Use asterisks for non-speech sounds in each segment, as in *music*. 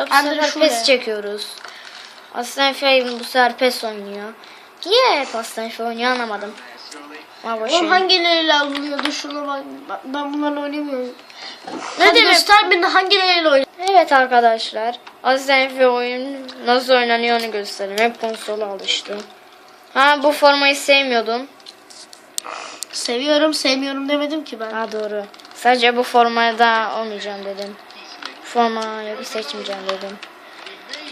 Bu sefer şöyle. pes çekiyoruz. Aslan Efe bu sefer pes oynuyor. Niye hep Aslan Efe oynuyor anlamadım. Oğlum ver. hangileriyle alınıyordu şuna bak. Bak, Ben bunlarla oynamıyorum. Ne Hadi demek? göster beni hangileriyle oynuyor. Evet arkadaşlar. Aslan Efe oyun nasıl oynanıyor onu göstereyim. Hep konsola alıştı. Ha bu formayı sevmiyordum. Seviyorum sevmiyorum demedim ki ben. Ha doğru. Sadece bu formaya da olmayacağım dedim. Formayı seçmeyeceğim dedim.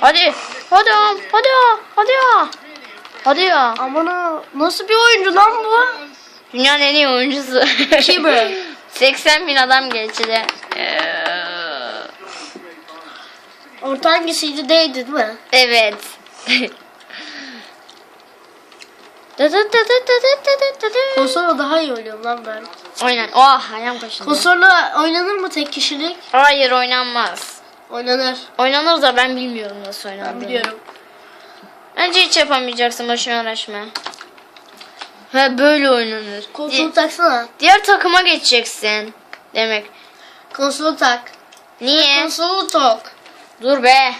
Hadi. Hadi ya. Hadi ya. Hadi ya. Hadi ya. Aman ha nasıl bir oyuncu lan bu? Dünyanın en iyi oyuncusu. Kim bu? 80 bin adam geçti. Ee, Orta hangisiydi değdi değil mi? evet. *laughs* Konsola daha iyi oynuyorum lan ben. Oynan. Oh ayağım kaşındı. Konsola oynanır mı tek kişilik? Hayır oynanmaz. Oynanır. Oynanır da ben bilmiyorum nasıl oynandığını. Ben biliyorum. Bence hiç yapamayacaksın boşuna uğraşma. He böyle oynanır. Konsolu taksana. diğer takıma geçeceksin. Demek. Konsolu tak. Niye? Konsolu tak. Dur be.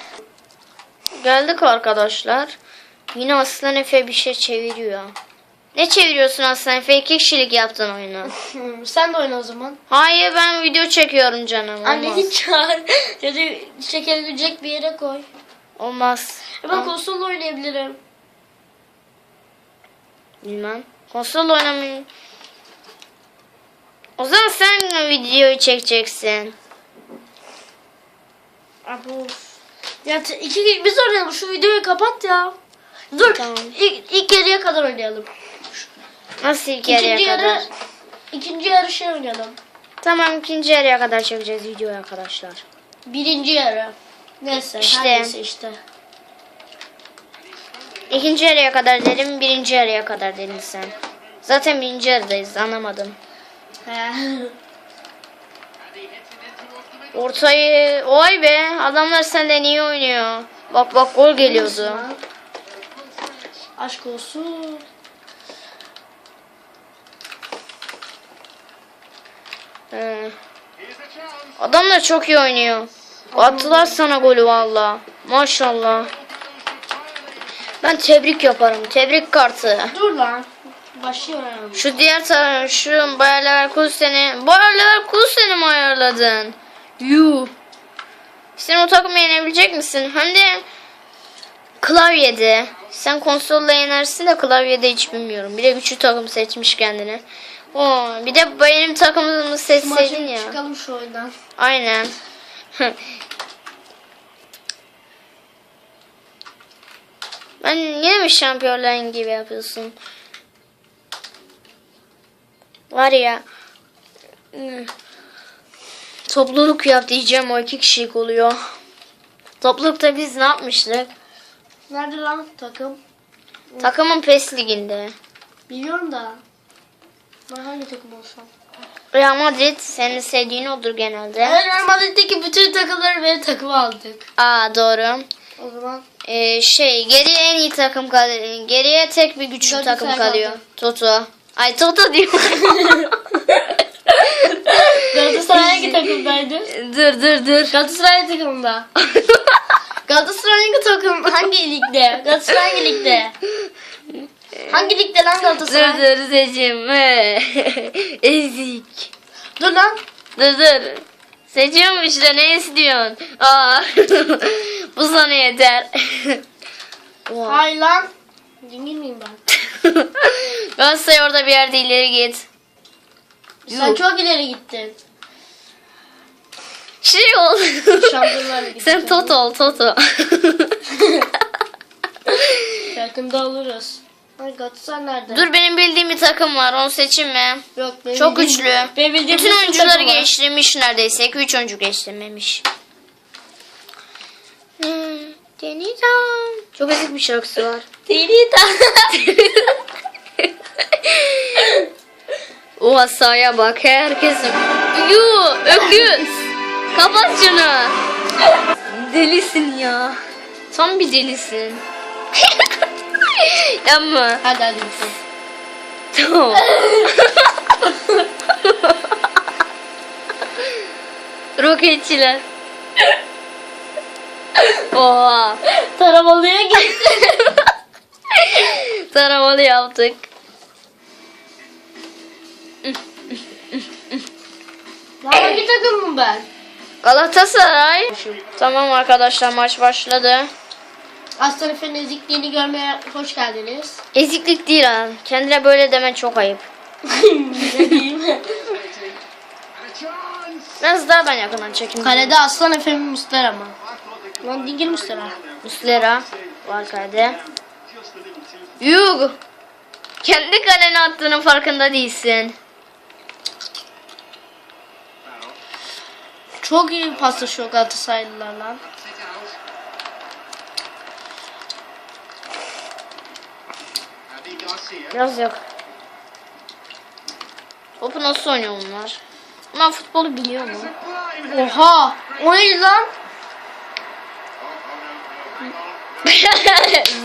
Geldik arkadaşlar. Yine Aslan Efe bir şey çeviriyor. Ne çeviriyorsun Aslan Efe? İki kişilik yaptın oyunu. *laughs* Sen de oyna o zaman. Hayır ben video çekiyorum canım. Olmaz. Anneni çağır. *laughs* ya da çekebilecek bir yere koy. Olmaz. E ben konsolla oynayabilirim. Bilmem. Konsol oynamayı. O zaman sen videoyu çekeceksin. Abo. Ya te- iki biz oynayalım. Şu videoyu kapat ya. Dur. Tamam. İlk, ilk yarıya kadar oynayalım. Nasıl ilk yarıya İkinci kadar? yarı ikinci yarı şey oynayalım. Tamam ikinci yarıya kadar çekeceğiz videoyu arkadaşlar. Birinci yarı. Neyse. İşte. neyse işte. İkinci yarıya kadar dedim, birinci yarıya kadar dedin sen. Zaten birinci yarıdayız anlamadım. *laughs* Ortayı, oy be adamlar senden iyi oynuyor. Bak bak gol geliyordu. Aşk olsun. He. Adamlar çok iyi oynuyor. Attılar sana golü valla. Maşallah. Ben tebrik yaparım. Tebrik kartı. Dur lan. Başlıyorum. Şu diğer taraf, şu Bayer Leverkusen'i, Bayer Leverkusen'i mi ayarladın? Yuh. Sen o takımı yenebilecek misin? Hem de klavyede. Sen konsolla yenersin de klavyede hiç bilmiyorum. Bir de güçlü takım seçmiş kendine. Oo, bir de benim takımımı seçseydin ya. çıkalım şu oyundan. Aynen. *laughs* ben yine mi şampiyonların gibi yapıyorsun? Var ya. Topluluk yap diyeceğim o iki kişilik oluyor. Toplulukta biz ne yapmıştık? Nerede lan takım? Takımın PES liginde. Biliyorum da. Ben hangi takım olsam? Real Madrid senin sevdiğin odur genelde. Evet Real Madrid'deki bütün takımları benim takıma aldık. Aa doğru. O zaman Ee, şey geriye en iyi takım kalıyor. Geriye tek bir güçlü Galatasaray takım kalıyor. kaldı. Toto. Ay Toto diyor. *laughs* Galatasaray hangi takımdaydı? dur dur dur. Galatasaray takımında. *laughs* Galatasaray hangi takım? *laughs* Hangi ligde? Galatasaray hangi ligde? Hangi ligde lan dur Galatasaray? dur seçim. *laughs* Ezik. Dur lan. Dur dur. Seçiyorum işte ne istiyorsun? Aa. *laughs* Bu sana yeter. Hay lan. Dingil miyim ben? Galatasaray orada bir yerde ileri git. Sen Yuh. çok ileri gittin. Şey ol. Şampiyonlar Ligi Sen. Toto ol Toto. *laughs* Yakında oluruz. Ay Galatasaray nerede? Dur benim bildiğim bir takım var onu seçeyim mi? Yok, benim Çok bildiğim- güçlü. Benim bildiğim Bütün oyuncuları geliştirmiş neredeyse. 2-3 oyuncu geliştirmemiş. Denizam. Çok ezik bir şarkısı var. Denita. O asaya bak herkesin. Yu öküz. Kapat şunu. Delisin ya. Tam bir delisin. *laughs* Ama hadi hadi tamam. *laughs* Roketçiler. Oha. Taramalıya gitti. *laughs* Taramalı yaptık. Hangi takımım ben? Galatasaray. Tamam arkadaşlar maç başladı. Aslan Efe'nin ezikliğini görmeye hoş geldiniz. Eziklik değil ha. Kendine böyle demen çok ayıp. ne *laughs* diyeyim? Biraz daha ben yakından çekeyim. Kalede Aslan Efe'nin Muslera mı? Lan dingil Muslera. Muslera var kalede. Yug. Kendi kalene attığının farkında değilsin. Çok iyi paslaşıyor Galatasaraylılar lan. Biraz yok. Topu nasıl oynuyor bunlar? Bunlar futbolu biliyor mu? Oha! O ne lan?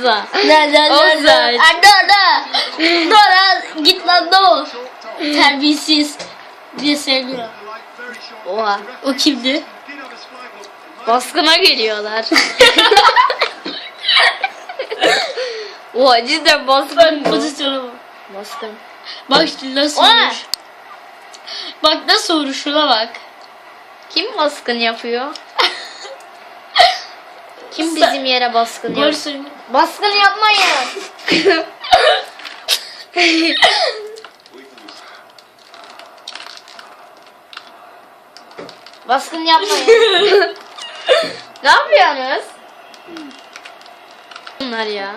Za. Ne ne ne ne? Arda Arda! Dora git lan do! Terbiyesiz diye söylüyor. Oha. O kimdi? Baskına geliyorlar. *laughs* Oha cidden baskın bu. Pozisyona bak. Baskın. Bak şimdi nasıl O ne? vuruş. Bak nasıl vuruşuna bak. Kim baskın yapıyor? *laughs* Kim bizim yere baskın yapıyor? Baskın yapmayın. *laughs* baskın yapmayın. *laughs* ne yapıyorsunuz? Bunlar ya.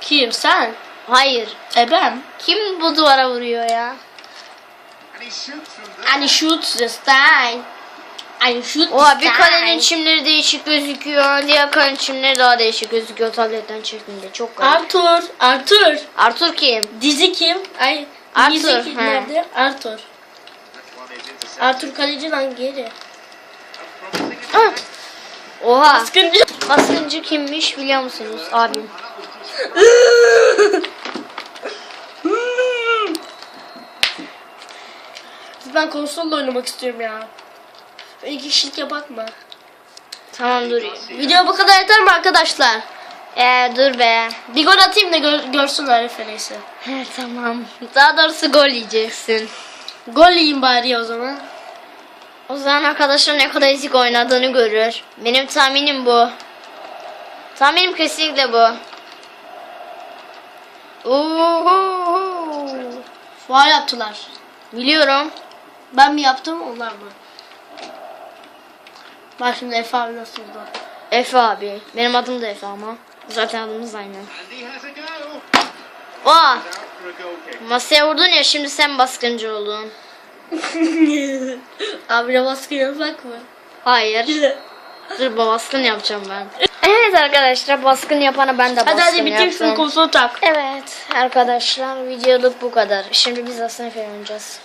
Kim sen? Hayır. E ben. Kim bu duvara vuruyor ya? And shoot the style. And shoot the Oha bir kalenin çimleri değişik gözüküyor. Diğer kalenin çimleri daha değişik gözüküyor tabletten çektiğinde. Çok garip. Arthur. Arthur. Arthur kim? Dizi kim? Ay. Arthur, Dizi kim? Nerede? Arthur. Arthur kaleci lan geri. Ah! Oha. Baskıncı. Baskıncı kimmiş biliyor musunuz abim? *laughs* ben konsolla oynamak istiyorum ya. İki kişilik yapak mı? Tamam dur. Video bu kadar yeter mi arkadaşlar? Ee, dur be. Bir gol atayım da gör, görsünler referansı. He, tamam. Daha doğrusu gol yiyeceksin. Gol yiyeyim bari o zaman. O zaman arkadaşlar ne kadar ezik oynadığını görür. Benim tahminim bu. Tahminim kesinlikle bu. Oho. Faal yaptılar. Biliyorum. Ben mi yaptım onlar mı? Bak şimdi Efe abi nasıl oldu? Efe abi. Benim adım da Efe ama. Zaten adımız aynı. Oha. Masaya vurdun ya şimdi sen baskıncı oldun. *laughs* Abine baskı yapak mı? Hayır. *laughs* Dur baskın yapacağım ben. Evet arkadaşlar baskın yapana ben de baskın hadi hadi bitir şunu yaptım. konsol tak. Evet arkadaşlar videoluk bu kadar. Şimdi biz aslında oynayacağız.